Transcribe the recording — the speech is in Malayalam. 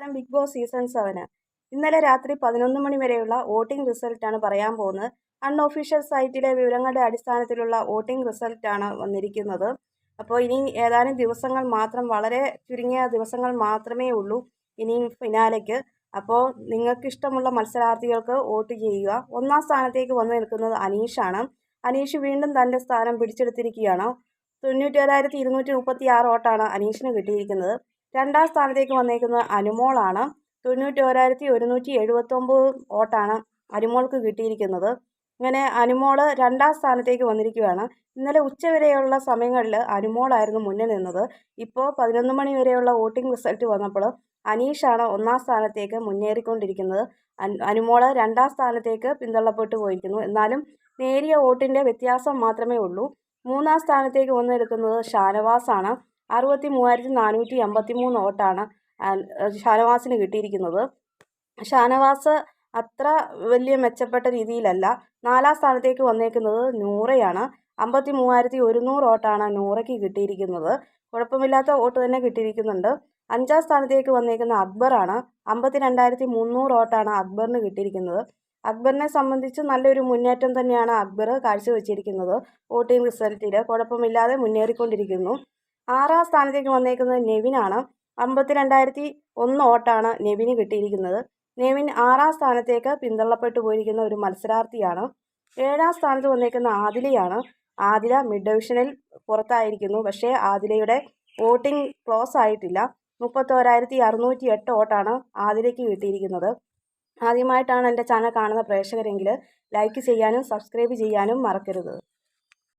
നമസ്കാരം ബിഗ് ബോസ് സീസൺ സെവന് ഇന്നലെ രാത്രി പതിനൊന്ന് മണി വരെയുള്ള വോട്ടിംഗ് റിസൾട്ടാണ് പറയാൻ പോകുന്നത്. അൺഒഫീഷ്യൽ സൈറ്റിലെ വിവരങ്ങളുടെ അടിസ്ഥാനത്തിലുള്ള വോട്ടിംഗ് റിസൾട്ടാണ് വന്നിരിക്കുന്നത്. അപ്പോൾ ഇനി ഏതാനും ദിവസങ്ങൾ മാത്രം വളരെ ചുരുങ്ങിയ ദിവസങ്ങൾ മാത്രമേ ഉള്ളൂ ഇനി ഫിനാലയ്ക്ക് അപ്പോൾ നിങ്ങൾക്ക് ഇഷ്ടമുള്ള മത്സരാർത്ഥികൾക്ക് വോട്ട് ചെയ്യുക. ഒന്നാം സ്ഥാനത്തേക്ക് വന്നു നിൽക്കുന്നത് അനീഷാണ്. അനീഷ് വീണ്ടും തന്റെ സ്ഥാനം പിടിച്ചെടുത്തിരിക്കുകയാണ്. തൊണ്ണൂറ്റേഴായിരത്തി ഇരുന്നൂറ്റി മുപ്പത്തി ആറ് വോട്ടാണ് അനീഷിന് കിട്ടിയിരിക്കുന്നത്. രണ്ടാം സ്ഥാനത്തേക്ക് വന്നേക്കുന്നത് അനുമോളാണ് തൊണ്ണൂറ്റി ഒരായിരത്തി ഒരുന്നൂറ്റി എഴുപത്തൊമ്പത് വോട്ടാണ് അനുമോൾക്ക് കിട്ടിയിരിക്കുന്നത്. ഇങ്ങനെ അനുമോൾ രണ്ടാം സ്ഥാനത്തേക്ക് വന്നിരിക്കുകയാണ്. ഇന്നലെ ഉച്ചവരെയുള്ള സമയങ്ങളിൽ അനുമോളായിരുന്നു മുന്നിൽ നിന്നത്. ഇപ്പോൾ പതിനൊന്ന് മണി വരെയുള്ള വോട്ടിംഗ് റിസൾട്ട് വന്നപ്പോൾ അനീഷാണ് ഒന്നാം സ്ഥാനത്തേക്ക് മുന്നേറിക്കൊണ്ടിരിക്കുന്നത്. അനുമോൾ രണ്ടാം സ്ഥാനത്തേക്ക് പിന്തള്ളപ്പെട്ടു പോയിരിക്കുന്നു. എന്നാലും നേരിയ വോട്ടിന്റെ വ്യത്യാസം മാത്രമേ ഉള്ളൂ. മൂന്നാം സ്ഥാനത്തേക്ക് വന്നിരിക്കുന്നത് ഷാനവാസാണ്. അറുപത്തി മൂവായിരത്തി നാനൂറ്റി എൺപത്തി മൂന്ന് വോട്ടാണ് ഷാനവാസിന് കിട്ടിയിരിക്കുന്നത്. ഷാനവാസ് അത്ര വലിയ മെച്ചപ്പെട്ട രീതിയിലല്ല നാലാം സ്ഥാനത്തേക്ക് വന്നേക്കുന്നത് നൂറയാണ്. അമ്പത്തി മൂവായിരത്തി ഒരുന്നൂറ് വോട്ടാണ് നൂറയ്ക്ക് കിട്ടിയിരിക്കുന്നത്. കുഴപ്പമില്ലാത്ത വോട്ട് തന്നെ കിട്ടിയിരിക്കുന്നുണ്ട്. അഞ്ചാം സ്ഥാനത്തേക്ക് വന്നേക്കുന്ന അക്ബറാണ് അമ്പത്തി രണ്ടായിരത്തി മുന്നൂറ് വോട്ടാണ് അക്ബറിന് കിട്ടിയിരിക്കുന്നത്. അക്ബറിനെ സംബന്ധിച്ച് നല്ലൊരു മുന്നേറ്റം തന്നെയാണ് അക്ബർ കാഴ്ചവെച്ചിരിക്കുന്നത് വോട്ടിംഗ് റിസൾട്ടിൽ കുഴപ്പമില്ലാതെ മുന്നേറിക്കൊണ്ടിരിക്കുന്നു. ആറാം സ്ഥാനത്തേക്ക് വന്നേക്കുന്നത് നെവിനാണ് അമ്പത്തി രണ്ടായിരത്തി ഒന്ന് വോട്ടാണ് നെവിന് കിട്ടിയിരിക്കുന്നത്. നെവിൻ ആറാം സ്ഥാനത്തേക്ക് പിന്തള്ളപ്പെട്ടു പോയിരിക്കുന്ന ഒരു മത്സരാർത്ഥിയാണ്. ഏഴാം സ്ഥാനത്ത് വന്നേക്കുന്ന ആദിലയാണ്. ആദില മിഡ് ഡിവിഷനിൽ പുറത്തായിരിക്കുന്നു. പക്ഷേ ആദിലയുടെ വോട്ടിംഗ് ക്ലോസ് ആയിട്ടില്ല. മുപ്പത്തോരായിരത്തി അറുന്നൂറ്റി എട്ട് വോട്ടാണ് ആദിലയ്ക്ക് കിട്ടിയിരിക്കുന്നത്. ആദ്യമായിട്ടാണ് എന്റെ ചാനൽ കാണുന്ന പ്രേക്ഷകരെങ്കിൽ ലൈക്ക് ചെയ്യാനും സബ്സ്ക്രൈബ് ചെയ്യാനും മറക്കരുത്.